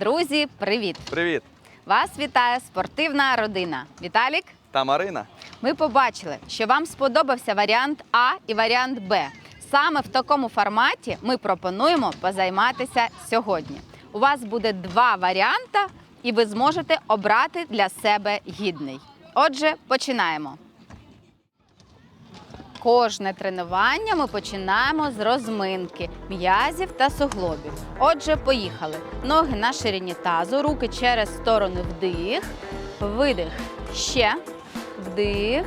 Друзі, привіт! Привіт! Вас вітає спортивна родина. Віталік, Та Марина. ми побачили, що вам сподобався варіант А і варіант Б. Саме в такому форматі ми пропонуємо позайматися сьогодні. У вас буде два варіанти, і ви зможете обрати для себе гідний. Отже, починаємо. Кожне тренування ми починаємо з розминки м'язів та суглобів. Отже, поїхали. Ноги на ширині тазу, руки через сторони вдих, видих. Ще вдих,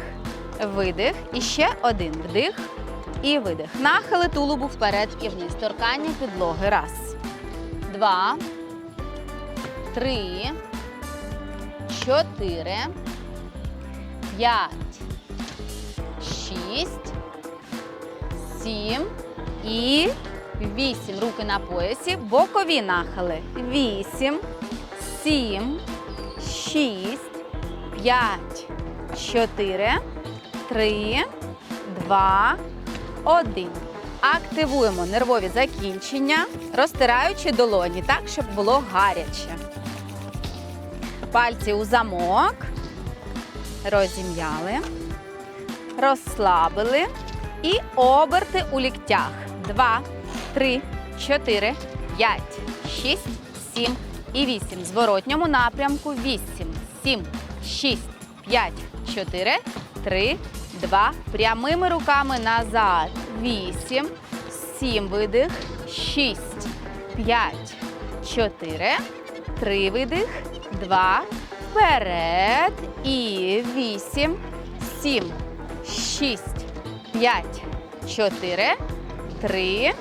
видих. І ще один вдих і видих. Нахили тулубу вперед і вниз. Торкання підлоги. Раз, два, три, чотири, п'ять шість, сім і вісім. Руки на поясі, бокові нахили. Вісім, сім, шість, п'ять, чотири, три, два, один. Активуємо нервові закінчення, розтираючи долоні так, щоб було гаряче. Пальці у замок. Розім'яли розслабили і оберти у ліктях. Два, три, чотири, п'ять, шість, сім і вісім. В зворотньому напрямку вісім, сім, шість, п'ять, чотири, три, два. Прямими руками назад. Вісім, сім видих, шість, п'ять, чотири, три видих, два. Вперед і вісім, сім, шість, п'ять, чотири, три,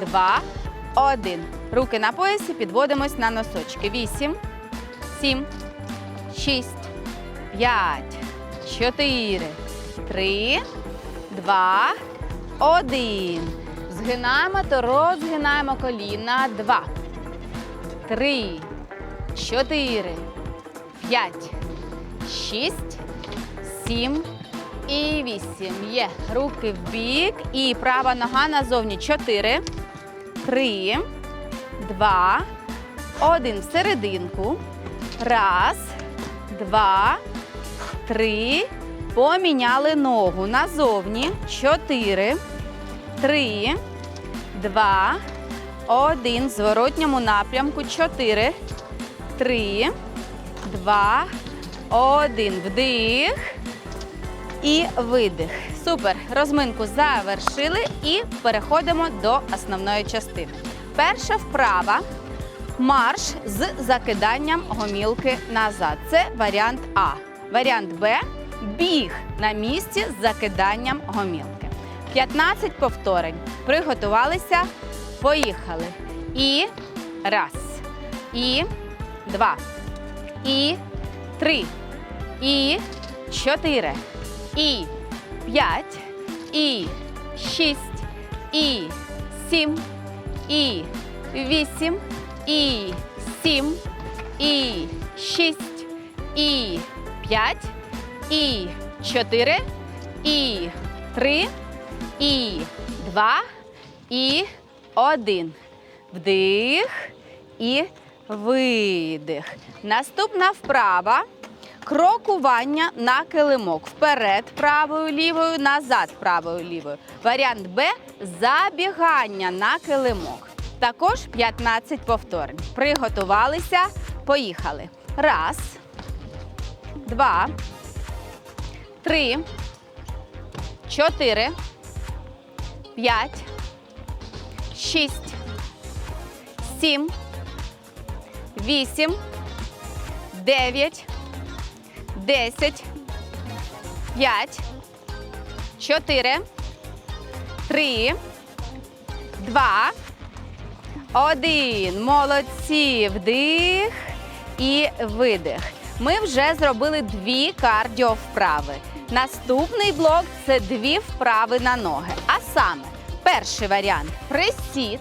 два, один. Руки на поясі, підводимось на носочки. Вісім, сім, шість, п'ять, чотири, три, два, один. Згинаємо то розгинаємо коліна. Два, три, чотири, п'ять, шість, сім. І вісім. Є. Руки в бік. І права нога назовні. Чотири. Три. Два. Один. Всерединку. Раз. Два. Три. Поміняли ногу. Назовні. Чотири. Три. Два. Один. В зворотньому напрямку. Чотири. Три. Два. Один. Вдих. І видих. Супер. Розминку завершили і переходимо до основної частини. Перша вправа марш з закиданням гомілки назад. Це варіант А. Варіант Б біг на місці з закиданням гомілки. 15 повторень. Приготувалися. Поїхали. І раз. І два. І три. І чотири і п'ять, і шість, і сім, і вісім, і сім, і шість, і п'ять, і чотири, і три, і два, і один. Вдих і видих. Наступна вправа. Крокування на килимок. Вперед правою лівою, назад правою лівою. Варіант Б забігання на килимок. Також 15 повторень. Приготувалися. Поїхали. Раз, два, три, чотири, п'ять, шість, сім, вісім, дев'ять. 10, 5, 4, 3, 2, 1. Молодці. Вдих і видих. Ми вже зробили дві кардіовправи. Наступний блок це дві вправи на ноги. А саме, перший варіант присід,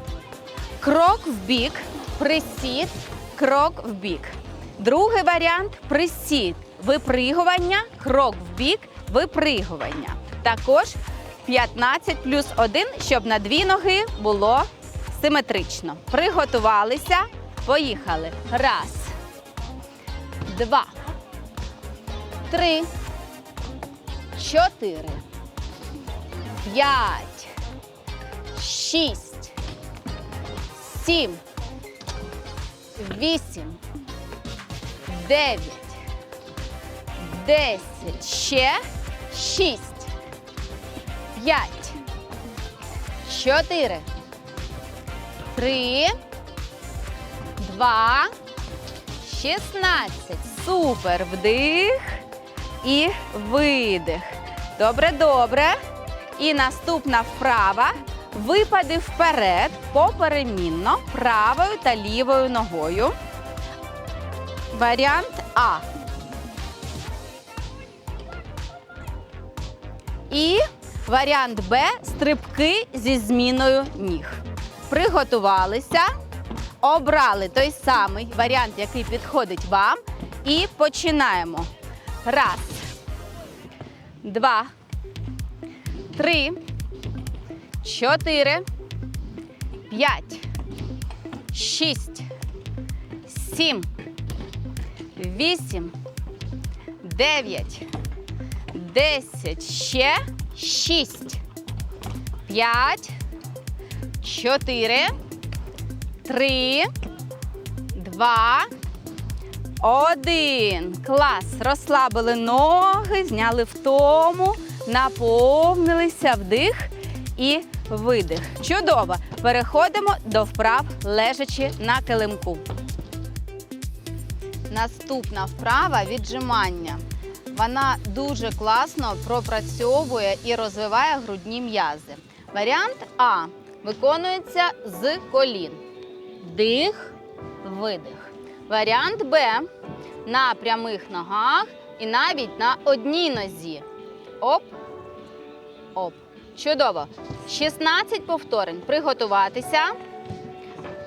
крок в бік, присід, крок в бік. Другий варіант присід, випригування, крок в бік, випригування. Також 15 плюс 1, щоб на дві ноги було симетрично. Приготувалися. Поїхали. Раз. Два. Три. Чотири. П'ять. Шість. Сім. Вісім. Дев'ять. Десять. Ще. Шість. П'ять. Чотири. Три. Два. Шістнадцять. Супер. Вдих і видих. Добре, добре. І наступна вправа. Випади вперед поперемінно правою та лівою ногою. Варіант А. І варіант Б стрибки зі зміною ніг. Приготувалися, обрали той самий варіант, який підходить вам. І починаємо. Раз, два, три, чотири, п'ять, шість, сім, вісім, дев'ять, десять, ще шість, п'ять, чотири, три, два, один. Клас. Розслабили ноги, зняли втому, наповнилися вдих і видих. Чудово. Переходимо до вправ лежачи на килимку. Наступна вправа віджимання. Вона дуже класно пропрацьовує і розвиває грудні м'язи. Варіант А виконується з колін. Вдих, видих. Варіант Б на прямих ногах і навіть на одній нозі. Оп, оп. Чудово. 16 повторень. Приготуватися.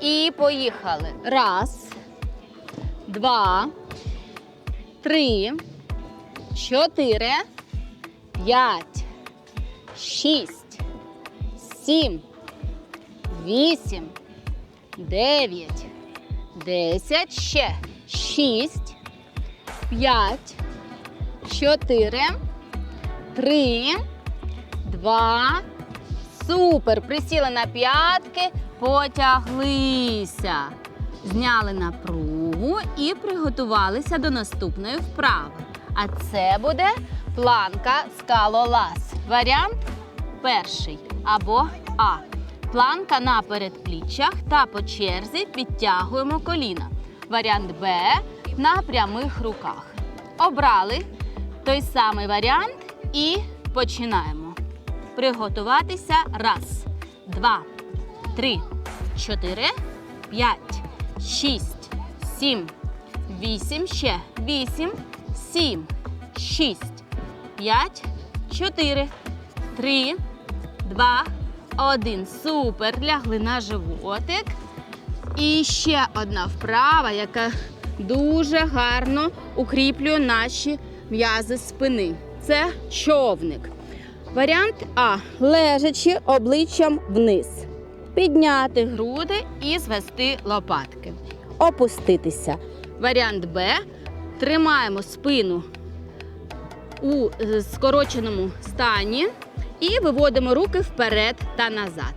І поїхали. Раз, два, три, чотири, п'ять, шість, сім, вісім, дев'ять, десять, ще шість, п'ять, чотири, три, два. Супер! Присіли на п'ятки, потяглися. Зняли напругу і приготувалися до наступної вправи. А це буде планка скалолаз. Варіант перший або А. Планка на передпліччях та по черзі підтягуємо коліна. Варіант Б на прямих руках. Обрали той самий варіант і починаємо. Приготуватися. Раз, два, три, чотири, п'ять, шість, сім, вісім, ще вісім, сім, шість, п'ять, чотири, три, два, один. Супер. Лягли на животик. І ще одна вправа, яка дуже гарно укріплює наші м'язи спини. Це човник. Варіант А. Лежачи обличчям вниз. Підняти груди і звести лопатки. Опуститися. Варіант Б. Тримаємо спину у е, скороченому стані і виводимо руки вперед та назад.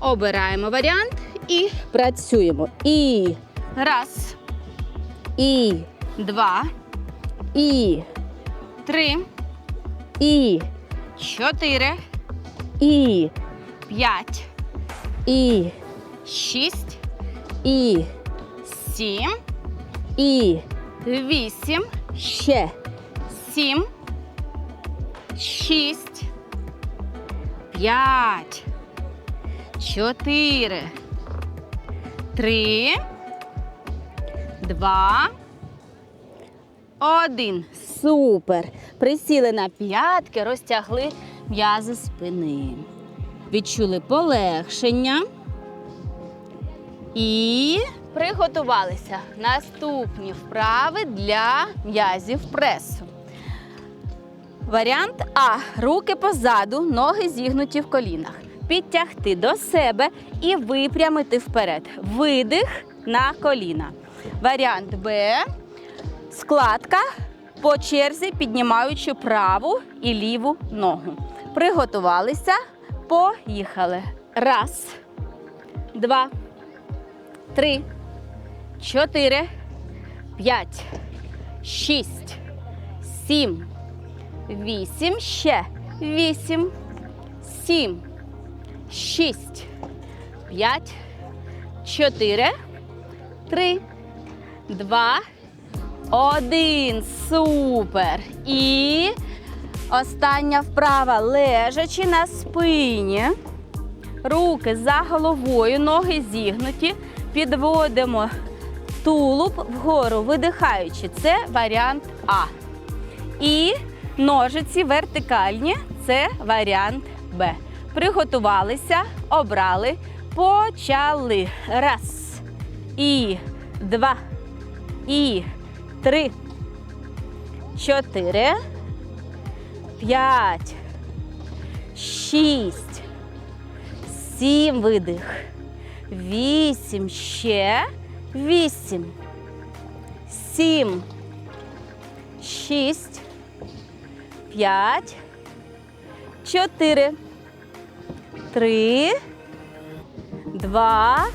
Обираємо варіант і працюємо. І. Раз, і. Два, і. Три, і. Чотири, і. П'ять, і. Шість, і. Сім, і вісім, ще сім, шість, п'ять, чотири, три, два, один. Супер. Присіли на п'ятки, розтягли м'язи спини. Відчули полегшення. І приготувалися. Наступні вправи для м'язів пресу. Варіант А. Руки позаду, ноги зігнуті в колінах. Підтягти до себе і випрямити вперед. Видих на коліна. Варіант Б. Складка по черзі, піднімаючи праву і ліву ногу. Приготувалися. Поїхали. Раз, два, три, чотири, п'ять, шість, сім, вісім. Ще вісім, сім, шість, п'ять, чотири, три, два, один. Супер. І остання вправа лежачи на спині. Руки за головою, ноги зігнуті. Підводимо тулуб вгору, видихаючи. Це варіант А. І ножиці вертикальні це варіант Б. Приготувалися, обрали, почали. Раз. І два. І три. Чотири. П'ять. Шість. Сім видих. Вісім. Ще. Вісім. Сім. Шість. П'ять. Чотири. Три. Два.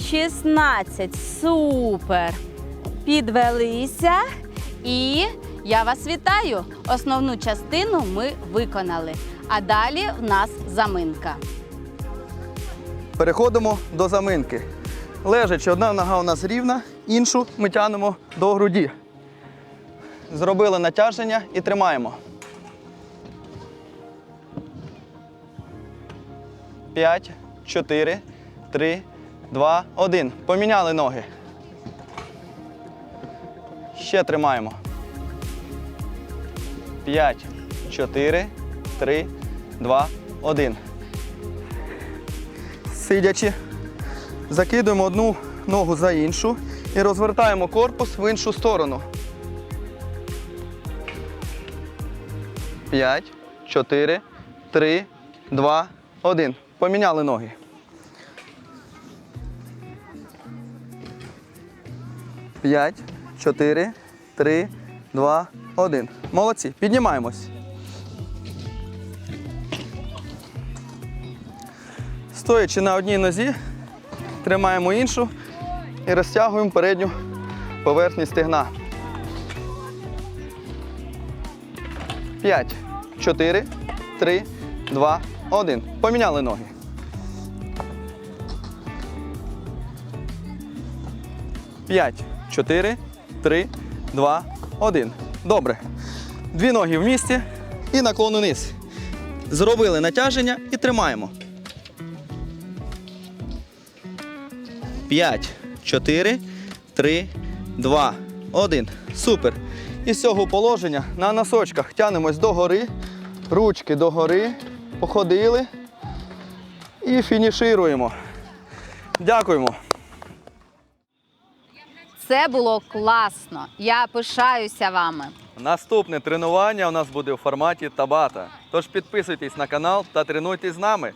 Шістнадцять. Супер. Підвелися. І я вас вітаю. Основну частину ми виконали. А далі в нас заминка. Переходимо до заминки. Лежачи, одна нога у нас рівна, іншу ми тягнемо до груді. Зробили натяження і тримаємо. П'ять, чотири, три, два, один. Поміняли ноги. Ще тримаємо. П'ять, чотири, три, два, один. Сидячи, закидуємо одну ногу за іншу і розвертаємо корпус в іншу сторону. П'ять, чотири, три, два, один. Поміняли ноги. П'ять, чотири, три, два, один. Молодці. Піднімаємось. Стоячи на одній нозі, тримаємо іншу і розтягуємо передню поверхню стегна. П'ять, чотири, три, два, один. Поміняли ноги. П'ять, чотири, три, два, один. Добре. Дві ноги в місті і наклон униз. Зробили натяження і тримаємо. 5, 4, 3, 2, 1. Супер. І з цього положення на носочках тянемось догори, ручки догори, походили і фінішируємо. Дякуємо. Це було класно. Я пишаюся вами. Наступне тренування у нас буде у форматі табата. Тож підписуйтесь на канал та тренуйтесь з нами.